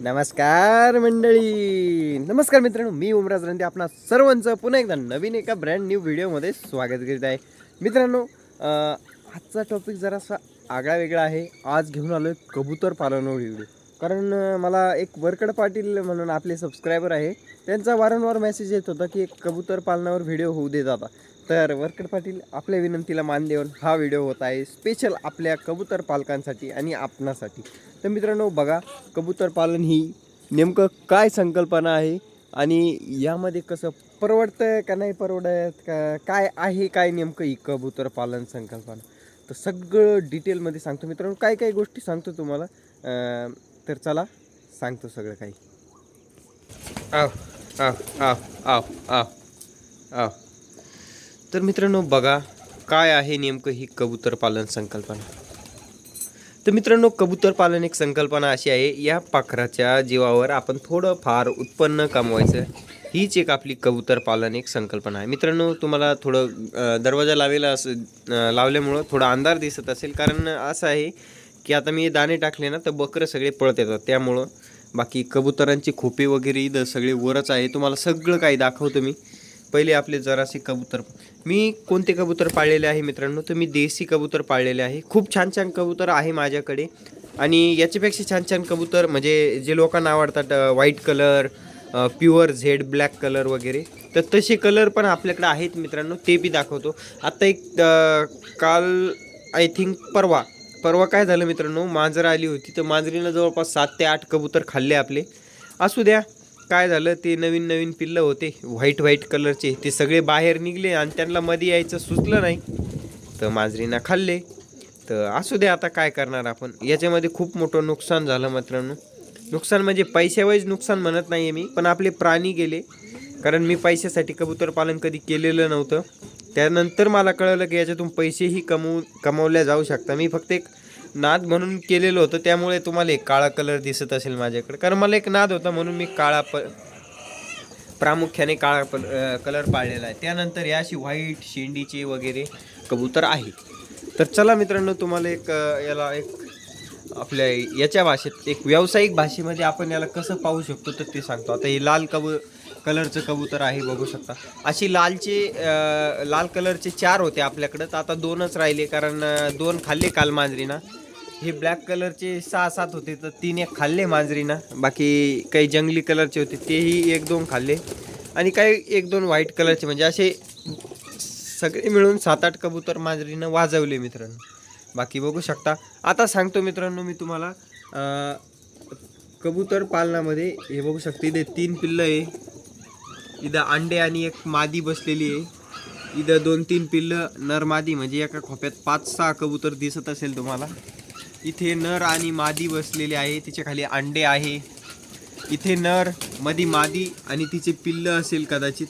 नमस्कार मंडळी. नमस्कार मित्रांनो मी उमराज रंदे आपणा सर्वांचं पुन्हा एकदा नवीन एका ब्रँड न्यू व्हिडिओमध्ये स्वागत करीत आहे. मित्रांनो आजचा टॉपिक जरासा आगळा वेगळा आहे. आज घेऊन आलो आहे कबूतर पालनावर व्हिडिओ कारण मला एक वरकड पाटील म्हणून आपले सबस्क्रायबर आहे. त्यांचा वारंवार मेसेज येत होता की एक कबूतर पालनावर व्हिडिओ होऊ देत आता. तर वरकड पाटील आपल्या विनंतीला मान देऊन हा व्हिडिओ होत आहे. स्पेशल आपल्या कबूतर पालकांसाठी आणि आपणासाठी. तर मित्रांनो बघा कबूतर पालन ही नेमकं काय संकल्पना आहे आणि यामध्ये कसं परवडतं का नाही परवडत का काय आहे काय नेमकं ही कबूतर पालन संकल्पना. तर सगळं डिटेलमध्ये सांगतो मित्रांनो. काय काय गोष्टी सांगतो तुम्हाला. तर चला सांगतो सगळं काही. आव आव आव आव आव आव. तर मित्रांनो बघा काय आहे नेमकं ही कबूतर पालन संकल्पना? तर मित्रांनो कबूतर पालन एक संकल्पना अशी आहे या पाखराच्या जीवावर आपण थोडं फार उत्पन्न कमवायचं. हीच एक आपली कबूतर पालन एक संकल्पना आहे. मित्रांनो तुम्हाला थोडं दरवाजा लावेला असं लावल्यामुळं थोडा अंधार दिसत असेल. कारण असं आहे की आता मी दाणे टाकले ना तर बकरं सगळे पळत येतात. त्यामुळं बाकी कबुतरांची खोपे वगैरे इथं सगळे वरच आहे. तुम्हाला सगळं काही दाखवतो मी. पहिले आपले जरासे कबूतर. मी कोणते कबूतर पाळलेले आहे मित्रांनो? तर मी देसी कबूतर पाळलेले आहे. खूप छान छान कबूतर आहे माझ्याकडे. आणि याच्यापेक्षा छान छान कबूतर म्हणजे जे लोकांना आवडतात white colour pure jet black colour वगैरे. तर तसे कलर पण आपल्याकडे आहेत मित्रांनो. ते बी दाखवतो. आत्ता एक काल आय थिंक परवा. परवा काय झालं मित्रांनो? मांजर आली होती. तर मांजरीनं जवळपास सात ते आठ कबूतर खाल्ले आपले. असू द्या. काय झालं? ते नवीन नवीन पिल्लं होते. व्हाईट व्हाईट कलरचे ते सगळे बाहेर निघले आणि त्यांना मध्ये यायचं सुचलं नाही. तर मांजरीनं खाल्ले. तर असू दे आता काय करणार आपण. याच्यामध्ये खूप मोठं नुकसान झालं मित्रांनो. नुकसान म्हणजे पैशावाईज नुकसान म्हणत नाही आहे मी पण आपले प्राणी गेले. कारण मी पैशासाठी कबूतर पालन कधी केलेलं नव्हतं. त्यानंतर मला कळलं की याच्यातून पैसेही कमवू कमवल्या जाऊ शकता. मी फक्त एक नाद म्हणून केलेलं होतं त्यामुळे तुम्हाला एक काळा कलर दिसत असेल माझ्याकडे. कारण मला एक नाद होता म्हणून मी काळा प प्रामुख्याने काळा प कलर पाळलेला आहे. त्यानंतर या अशी व्हाईट शेंडीचे वगैरे कबूतर आहे. तर चला मित्रांनो तुम्हाला एक याला एक आपल्या याच्या भाषेत एक व्यावसायिक भाषेमध्ये आपण याला कसं पाहू शकतो तर ते सांगतो. आता हे लाल कबू कलरचं कबूतर आहे बघू शकता. अशी लालचे लाल कलरचे चार होते आपल्याकडं. तर आता दोनच राहिले कारण दोन खाल्ले काल मांजरीना. हे ब्लॅक कलरचे सहा सात होते तर तीन एक खाल्ले मांजरीनं. बाकी काही जंगली कलरचे होते तेही एक दोन खाल्ले. आणि काही एक दोन व्हाईट कलरचे म्हणजे असे सगळे मिळून सात आठ कबूतर मांजरीनं वाजवले मित्रांनो. बाकी बघू शकता. आता सांगतो मित्रांनो मी तुम्हाला कबूतर पालनामध्ये हे बघू शकता इथे तीन पिल्लं आहे. इथं अंडे आणि एक मादी बसलेली आहे. इथं दोन तीन पिल्लं नर मादी म्हणजे एका खोप्यात पाच सहा कबूतर दिसत असेल तुम्हाला. इथे नर आणि मादी बसलेले आहे तिच्या खाली अंडे आहे. इथे नर मधी मादी आणि तिचे पिल्लं असेल कदाचित.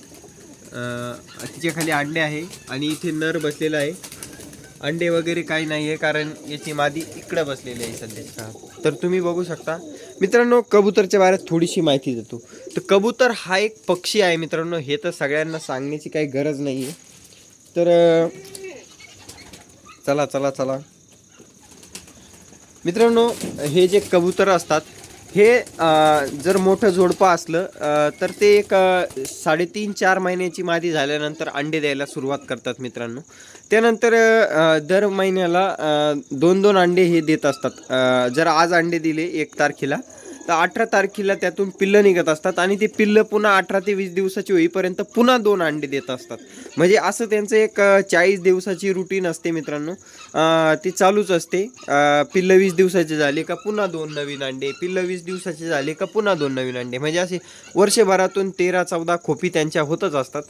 तिच्या खाली अंडे आहे आणि इथे नर बसलेला आहे. अंडे वगैरे काही नाही आहे कारण याची मादी इकडं बसलेली आहे सध्या. तर तुम्ही बघू शकता. मित्रांनो कबूतरच्या बाहेर थोडीशी माहिती देतो. तर कबूतर हा एक पक्षी आहे मित्रांनो. हे तर सगळ्यांना सांगण्याची काही गरज नाही आहे तर चला चला चला. मित्रांनो हे जे कबूतर असतात हे जर मोठं जोडपं असलं तर ते एक साडेतीन चार महिन्याची मादी झाल्यानंतर अंडे द्यायला सुरुवात करतात मित्रांनो. त्यानंतर दर महिन्याला दोन दोन अंडे हे देत असतात. जर आज अंडे दिले एक तारखेला तर अठरा तारखेला त्यातून पिल्लं निघत असतात आणि ते पिल्लं पुन्हा अठरा ते वीस दिवसाची होईपर्यंत पुन्हा दोन अंडे देत असतात. म्हणजे असं त्यांचं एक चाळीस दिवसाची रुटीन असते मित्रांनो. ती चालूच असते. पिल्लं वीस दिवसाचे झाले का पुन्हा दोन नवीन अंडे पिल्लं वीस दिवसाचे झाले का पुन्हा दोन नवीन अंडे. म्हणजे असे वर्षभरातून तेरा चौदा खोपी त्यांच्या होतच असतात.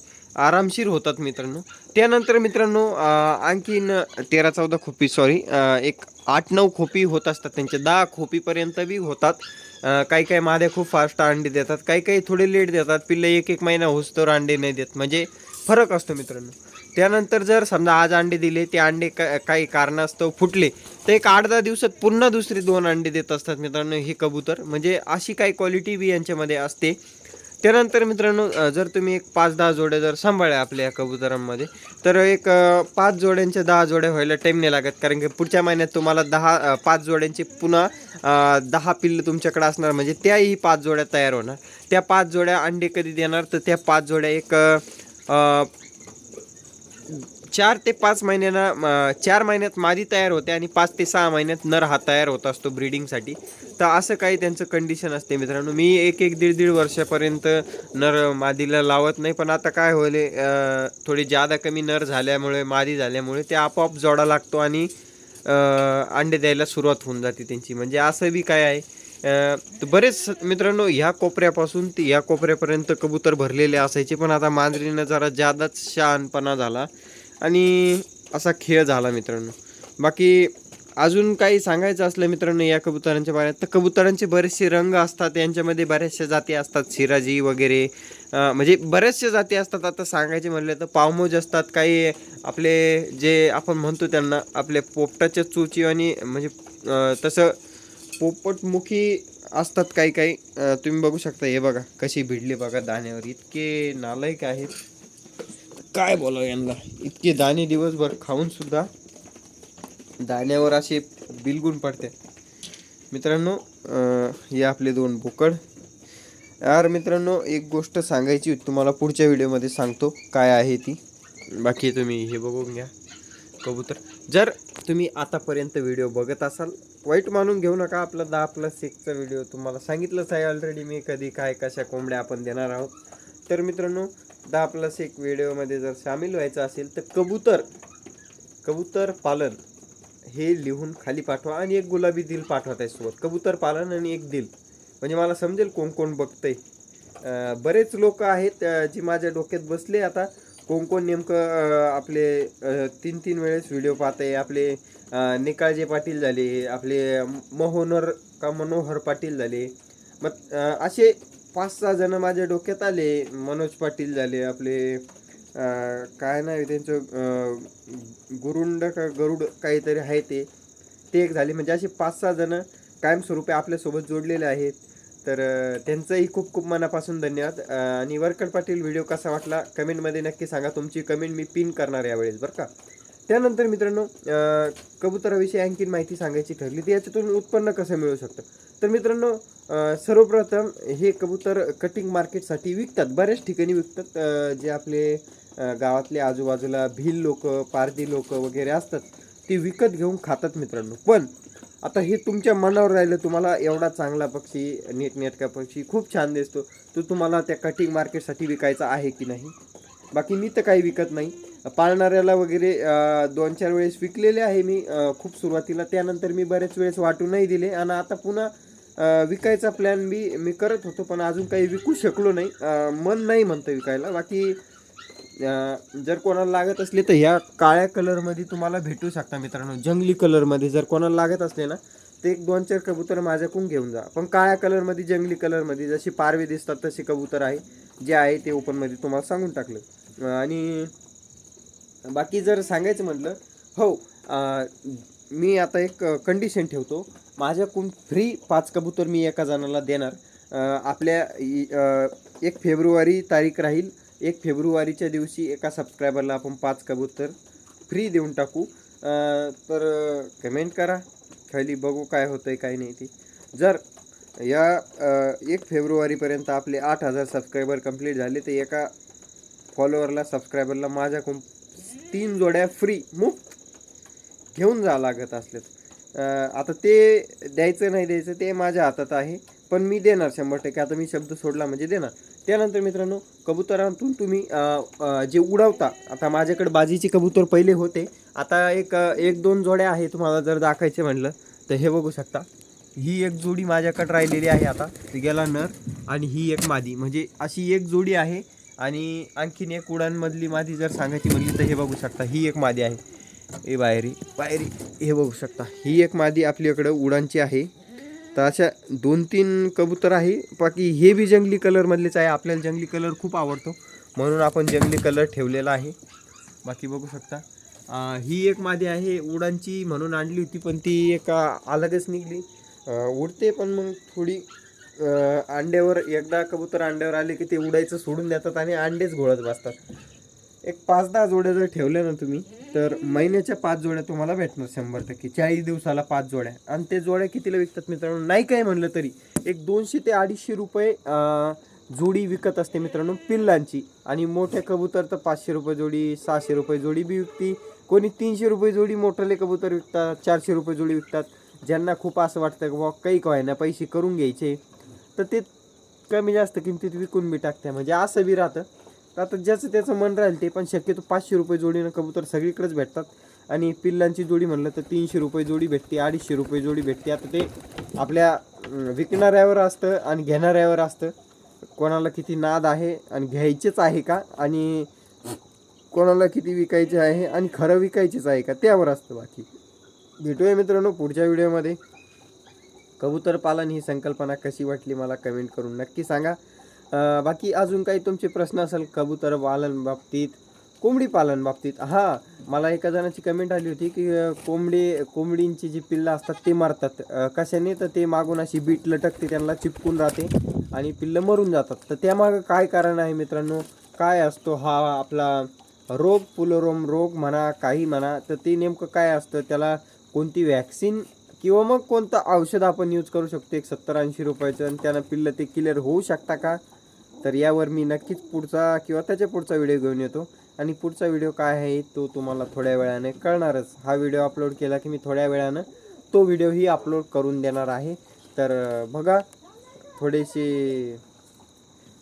आरामशीर होतात मित्रांनो. त्यानंतर मित्रांनो आणखीन तेरा चौदा खोपी सॉरी एक आठ नऊ खोपी होत असतात. त्यांचे दहा खोपीपर्यंत बी होतात. काही काही माद्या खूप फास्ट अंडे देतात. काही काही थोडे लेट देतात. पिल्लं एक एक महिना होसतोवर अंडे नाही देत. म्हणजे फरक असतो मित्रांनो. त्यानंतर जर समजा आज अंडे दिले ते अंडे का काही कारणास्तव फुटले तर एक आठ दहा दिवसात पुन्हा दुसरे दोन अंडे देत असतात मित्रांनो हे कबूतर. म्हणजे अशी काही क्वालिटी बी यांच्यामध्ये असते. त्यानंतर मित्रांनो जर तुम्ही एक पाच दहा जोड्या जर सांभाळल्या आपल्या या कबुतरांमध्ये तर एक पाच जोड्यांच्या दहा जोड्या व्हायला टाईम नाही लागत. कारण की पुढच्या महिन्यात तुम्हाला दहा पाच जोड्यांची पुन्हा दहा पिल्लं तुमच्याकडे असणार. म्हणजे त्याही पाच जोड्या तयार होणार. त्या पाच जोड्या अंडे कधी देणार? तर त्या पाच जोड्या एक चार ते पाच महिन्यांना चार महिन्यात मादी तयार होते आणि पाच ते सहा महिन्यात नर हा तयार होत असतो ब्रीडिंगसाठी. तर असं काही त्यांचं कंडिशन असते मित्रांनो. मी एक एक दीड दीड वर्षापर्यंत नर मादीला लावत नाही पण आता काय होईल थोडी जादा कमी नर झाल्यामुळे मादी झाल्यामुळे ते आपोआप जोडा लागतो आणि अंडे द्यायला सुरुवात होऊन जाते त्यांची. म्हणजे असं बी काय आहे तर बरेच मित्रांनो ह्या कोपऱ्यापासून ते ह्या कोपऱ्यापर्यंत कबूतर भरलेले असायचे पण आता मांजरीनं जरा जादाच शहाणपणा झाला. आणि असा खेळ झाला मित्रांनो. बाकी अजून काही सांगायचं असलं मित्रांनो या कबुतरांच्या बारेत तर कबुतरांचे बरेचसे रंग असतात यांच्यामध्ये बऱ्याचशा जाती असतात. शिराजी वगैरे म्हणजे बऱ्याचशा जाती असतात. आता सांगायचे म्हणले तर पावमोज असतात काही आपले जे आपण म्हणतो त्यांना आपले पोपटाच्या चोची आणि म्हणजे तसं पोपटमुखी असतात काही काही. तुम्ही बघू शकता हे बघा कशी भिडली बघा दाण्यावर. इतके नालायक आहेत. काय बोलावं यांना? इतके दाणे दिवसभर खाऊन सुद्धा दाण्यावर असे बिलगुण पडते. मित्रांनो हे आपले दोन बोकड. यार मित्रांनो एक गोष्ट सांगायची तुम्हाला पुढच्या व्हिडिओमध्ये सांगतो काय आहे ती. बाकी तुम्ही हे बघून घ्या कबूतर. जर तुम्ही आतापर्यंत व्हिडिओ बघत असाल वाईट मानून घेऊ नका आपला दहा प्लस एकचा व्हिडिओ तुम्हाला सांगितलंच आहे ऑलरेडी मी कधी काय कशा कोंबड्या आपण देणार आहोत. तर मित्रांनो दहा प्लस एक व्हिडिओमध्ये जर सामील व्हायचं असेल तर कबूतर कबूतर पालन हे लिहून खाली पाठवा आणि एक गुलाबी दिल पाठवा त्यासोबत कबूतर पालन आणि एक दिल. म्हणजे मला समजेल कोण कोण बघतंय. बरेच लोक आहेत जी माझ्या डोक्यात बसले आता. कोण कोण नेमकं आपले तीन तीन वेळेस व्हिडिओ पाहत आहे. आपले निकाळजे पाटील झाले आपले मोहोनर का मनोहर पाटील झाले. मग असे पाच सहा जण माझ्या डोक्यात आले. मनोज पाटील झाले आपले काय नाही त्यांचं गुरुंड का गरुड काहीतरी आहे ते. ते एक झाले. म्हणजे असे पाच सहा जण कायमस्वरूपी आपल्यासोबत जोडलेले आहेत. तर त्यांचंही खूप खूप मनापासून धन्यवाद. आणि वरकड पाटील व्हिडिओ कसा वाटला कमेंटमध्ये नक्की सांगा. तुमची कमेंट मी पिन करणार यावेळेस बरं का? त्यानंतर मित्रांनो कबुतराविषयी आणखीन माहिती सांगायची ठरली ती याच्यातून उत्पन्न कसं मिळू शकतं? तर मित्रांनो सर्वप्रथम हे कबूतर कटिंग मार्केटसाठी विकतात. बऱ्याच ठिकाणी विकतात जे आपले गावातले आजूबाजूला भिल लोक पारधी लोक वगैरे असतात ते विकत घेऊन खातात मित्रांनो. पण आता हे तुमच्या मनावर राहिलं तुम्हाला एवढा चांगला पक्षी नीटनेटका पक्षी खूप छान दिसतो. तो तुम्हाला त्या कटिंग मार्केटसाठी विकायचा आहे की नाही? बाकी मी तर काही विकत नाही. पाळणाऱ्याला वगैरे दोन चार वेळेस विकलेले आहे मी. खूप सुरुवातीला त्यानंतर मी बरेच वेळेस वाटूनही दिले. आणि आता पुन्हा विकायचा प्लॅन मी मी करत होतो पण अजून काही विकू शकलो नाही. मन नाही म्हणतं विकायला. बाकी जर कोणाला लागत असले तर ह्या काळ्या कलरमध्ये तुम्हाला भेटू शकता मित्रांनो. जंगली कलरमध्ये जर कोणाला लागत असले ना ते एक दोन चार कबूतर माझ्याकडून घेऊन जा. पण काळ्या कलरमध्ये जंगली कलरमध्ये जशी पारवे दिसतात तसे कबूतर आहे जे आहे ते ओपनमध्ये तुम्हाला सांगून टाकलं. आणि बाकी जर सांगायचं म्हटलं हो मी आता एक कंडिशन ठेवतो. माझ्याकडून फ्री पाच कबूतर मी एका जणाला देणार. आपल्या एक फेब्रुवारी तारीख राहील. एक फेब्रुवारीच्या दिवशी एका सबस्क्रायबरला आपण पाच कबूतर फ्री देऊन टाकू. तर कमेंट करा. खाली बघू काय होतं आहे काय नाही ते. जर या एक फेब्रुवारीपर्यंत आपले आठ हजार सबस्क्रायबर कंप्लीट झाले तर एका फॉलोअरला सबस्क्रायबरला माझ्याकडून तीन जोड्या फ्री मुफ्त घेऊन जा लागत असल्यास आता ते द्यायचं नाही द्यायचं ते माझ्या हातात आहे. पण मी देणार शंभर टक्के. आता मी शब्द सोडला म्हणजे देणार. त्यानंतर मित्रांनो कबुतरांतून तुम्ही जे उडवता आता माझ्याकडे बाजीचे कबूतर पहिले होते. आता एक एक दोन जोड्या आहे तुम्हाला जर दाखायचे म्हणलं तर हे बघू शकता. ही एक जोडी माझ्याकडे राहिलेली आहे आता गेला नर आणि ही एक मादी. म्हणजे अशी एक जोडी आहे आणि आणखीन एक उडानमधली मादी जर सांगायची म्हणली तर हे बघू शकता ही एक मादी आहे. हे बाहेरी बाहेरी. हे बघू शकता. ही एक मादी आपल्याकडं उडानची आहे. तर अशा दोन तीन कबूतर आहे. बाकी हे बी जंगली कलरमधलेच आहे. आपल्याला जंगली कलर खूप आवडतो. म्हणून आपण जंगली कलर ठेवलेला आहे. बाकी बघू शकता. ही एक मादी आहे उडांची म्हणून आणली होती पण ती एक अलगच निघली. उडते पण मग थोडी अंड्यावर एकदा कबूतर अंड्यावर आले की ते उडायचं सोडून देतात आणि अंडेच घोळत बसतात. एक पाच दहा जोड्या जर ठेवल्या ना तुम्ही तर महिन्याच्या पाच जोड्या तुम्हाला भेटणार शंभर टक्के. चाळीस दिवसाला पाच जोड्या. आणि ते जोड्या कितीला विकतात मित्रांनो? नाही काय म्हणलं तरी. एक दोनशे ते अडीचशे रुपये जोडी विकत असते मित्रांनो पिल्लांची. आणि मोठ्या कबूतर तर पाचशे रुपये जोडी सहाशे रुपये जोडी बी विकती. कोणी तीनशे रुपये जोडी मोठाले कबूतर विकतात चारशे रुपये जोडी विकतात. ज्यांना खूप असं वाटतं की बुवा काही काय ना पैसे करून घ्यायचे. तर ते कमी जास्त किमतीत विकून बी टाकते. म्हणजे असं बी राहतं. आता ज्याचं त्याचं मन राहील ते पण शक्यतो पाचशे रुपये जोडीनं कबूतर सगळीकडेच भेटतात. आणि पिल्लांची जोडी म्हणलं तर तीनशे रुपये जोडी भेटते अडीचशे रुपये जोडी भेटते. आता ते आपल्या विकणाऱ्यावर असतं आणि घेणाऱ्यावर असतं. कोणाला किती नाद आहे आणि घ्यायचेच आहे का? आणि कोणाला किती विकायचे आहे आणि खरं विकायचेच आहे का? त्यावर असतं बाकी. भेटूया मित्रांनो पुढच्या व्हिडिओमध्ये. कबूतर पालन ही संकल्पना कशी वाटली मला कमेंट करून नक्की सांगा. बाकी अजून काही तुमचे प्रश्न असेल कबूतर पालन बाबतीत कोंबडी पालन बाबतीत. हां मला एका जणाची कमेंट आली होती की कोंबडी कोंबडींची जी पिल्लं असतात ते मारतात. कशाने? तर ते मागून अशी बीट लटकते त्यांना चिपकून राहते आणि पिल्लं मरून जातात. तर त्यामागं काय कारण आहे मित्रांनो? काय असतो हा आपला रोग पुलोरोम रोग म्हणा काही म्हणा तर ते नेमकं काय असतं? त्याला कोणती वॅक्सिन किंवा मग कोणतं औषध आपण यूज करू शकतो? एक सत्तर ऐंशी रुपयाचं आणि त्यानं पिल्लं ते क्लिअर होऊ शकता का? तर यावर मी नक्कीच पुढचा किंवा त्याच्या पुढचा व्हिडिओ घेऊन येतो. आणि पुढचा व्हिडिओ काय आहे तो तुम्हाला थोड्या वेळाने कळणारच. हा व्हिडिओ अपलोड केला की मी थोड्या वेळानं तो व्हिडिओही अपलोड करून देणार आहे. तर बघा थोडेसे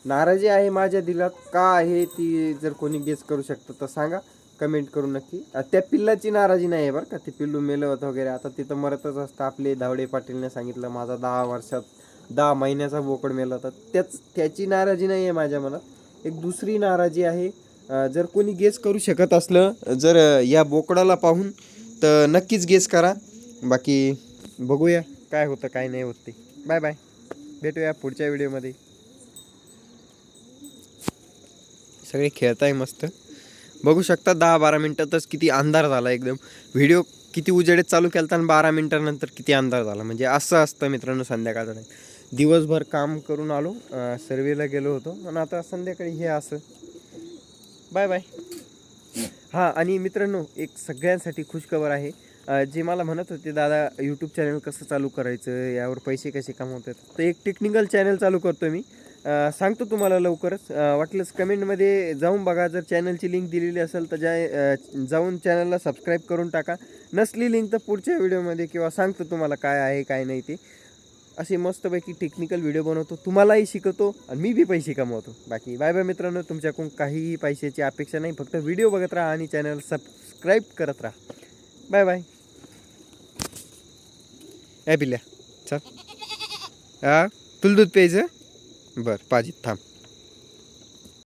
नाराजी आहे माझ्या दिलात. का आहे ती जर कोणी गेस करू शकतं तर सांगा. कमेंट करून नक्की. त्या पिल्लाची नाराजी नाही आहे बरं का. ते पिल्लू मेलं होतं वगैरे. आता तिथं मरतच असतं. आपले धावडे पाटीलने सांगितलं माझा दहा वर्षात दहा महिन्याचा बोकड मेला होता. त्याच त्याची नाराजी नाही आहे माझ्या मनात. एक दुसरी नाराजी आहे जर कोणी गेस करू शकत असलं जर या बोकडाला पाहून तर नक्कीच गेस करा. बाकी बघूया काय होतं काय नाही होत ते. बाय बाय भेटूया पुढच्या व्हिडिओमध्ये सगळे खेळताय मस्त. बघू शकता दहा बारा मिनटातच किती अंधार झाला एकदम. व्हिडिओ किती उजेडेत चालू केलं आणि बारा मिनटानंतर किती अंधार झाला? म्हणजे असं असतं मित्रांनो संध्याकाळचा टाईम दिवसभर काम करून आलो सर्वेला गेलो होतो. आणि आता संध्याकाळी हे असं. बाय बाय हां आणि मित्रांनो एक सगळ्यांसाठी खुशखबर आहे. जे मला म्हणत होते दादा यूट्यूब चॅनल कसं चालू करायचं? यावर पैसे कसे कमवतात? तर एक टेक्निकल चॅनल चालू करतो मी. सांगतो तुम्हाला लवकरच. वाटलंच कमेंटमध्ये जाऊन बघा. जर चॅनलची लिंक दिलेली असेल तर ज्या जाऊन चॅनलला सबस्क्राईब करून टाका. नसली लिंक तर पुढच्या व्हिडिओमध्ये किंवा सांगतो तुम्हाला काय आहे काय नाही ते. असे मस्तपैकी टेक्निकल व्हिडिओ बनवतो. तुम्हालाही शिकवतो आणि मी बी पैसे कमवतो. बाकी बाय बाय मित्रांनो. तुमच्याकडून काहीही पैशाची अपेक्षा नाही. फक्त व्हिडिओ बघत राहा आणि चॅनल सबस्क्राईब करत राहा. बाय बाय ए बिल्या. चल. हा? तुला दूध प्यायचं? बरं पाहिजे थांब.